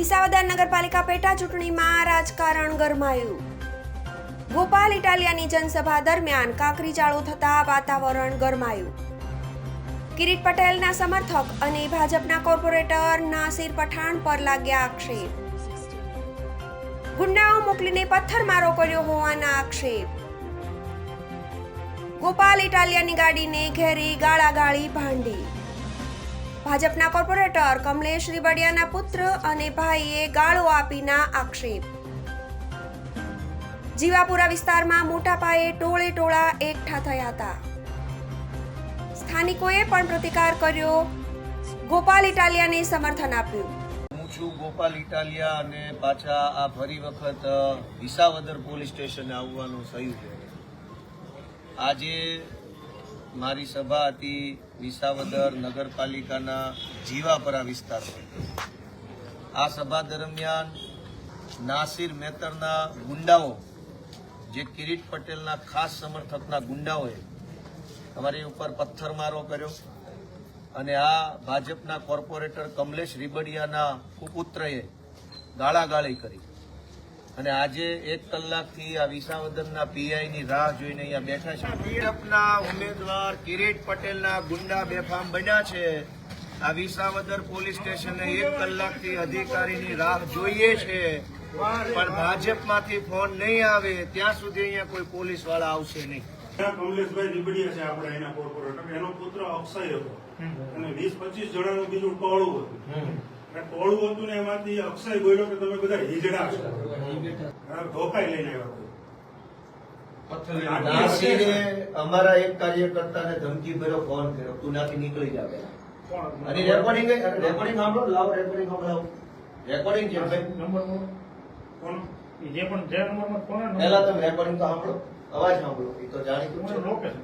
વિસાવદર નગરપાલિકા પેટા ચૂંટણીમાં રાજકારણ ગરમાયું. ગોપાલ ઇટાલિયાની જનસભા દરમિયાન કાકરીચાળો થતા વાતાવરણ ગરમાયું. કિરીટ પટેલના સમર્થક અને ભાજપના કોર્પોરેટર નાસિર પઠાણ પર લાગ્યા આક્ષેપ. ગુંડાઓ મોકલીને પથ્થરમારો કર્યો હોવાના આક્ષેપ. ગોપાલ, ઇટાલિયાની ગાડીને ઘેરી ગાળાગાળી ભાંડી. ભાજપના કોર્પોરેટર કમલેશ રીબડિયાના પુત્ર અને ભાઈએ ગાળો આપીના આક્ષેપ. જીવાપુરા વિસ્તારમાં મોટા પાયે ટોળે ટોળા એકઠા થયા હતા. સ્થાનિકોએ પણ પ્રતિકાર કર્યો. ગોપાલ ઇટાલિયાને સમર્થન આપ્યું. છું ગોપાલ ઇટાલિયા અને પાછા આ ફરી વખત વિસાવદર પોલીસ સ્ટેશને આવવાનું થયું આજે મારી સભા હતી વિસાવદર નગરપાલિકાના જીવાપરા વિસ્તારમાં. આ સભા દરમિયાન નાસિર મેતરના ગુંડાઓ, જે કિરીટ પટેલના ખાસ સમર્થકના ગુંડાઓએ અમારી ઉપર પથ્થરમારો કર્યો અને આ ભાજપના કોર્પોરેટર કમલેશ રીબડિયાના કુપુત્રએ ગાળાગાળી કરી. અને આજે એક કલાકથી આ વિસાવદરના પીઆઈની રાહ જોઈને અહીંયા બેઠા છે. ભાજપના ઉમેદવાર કિરીટ પટેલના ગુંડા બેફામ બન્યા છે. આ વિસાવદર પોલીસ સ્ટેશને એક કલાકથી અધિકારીની રાહ જોઈએ છે. પણ ભાજપમાંથી ફોન નહીં આવે ત્યાં સુધી અહીંયા કોઈ પોલીસવાળા આવશે નહીં. કમલેશભાઈ નીબડિયા છે આપણે એના કોર્પોરેટર એનો પુત્ર અક્ષય હતો. અને વીસ પચીસ જણાનું બીજું ટોળું હતું. અને ટોળું હતું ને એમાંથી અક્ષય બોલ્યો કે તમે બધા હિજડા છો. ધોકાઈ લઈને આવ્યા અમારા એક કાર્યકર્તાને ધમકી ભર્યો ફોન કર્યો તું નાથી નીકળી જાવે અને રેકોર્ડિંગ રેકોર્ડિંગ સાંભળો લાવો રેકોર્ડિંગ સાંભળાવો રેકોર્ડિંગ છે ભાઈ. કોણ? જે પણ જે પહેલા તમે રેકોર્ડિંગ તો સાંભળો અવાજ સાંભળો એ તો જાણીતું છે. લોકેશન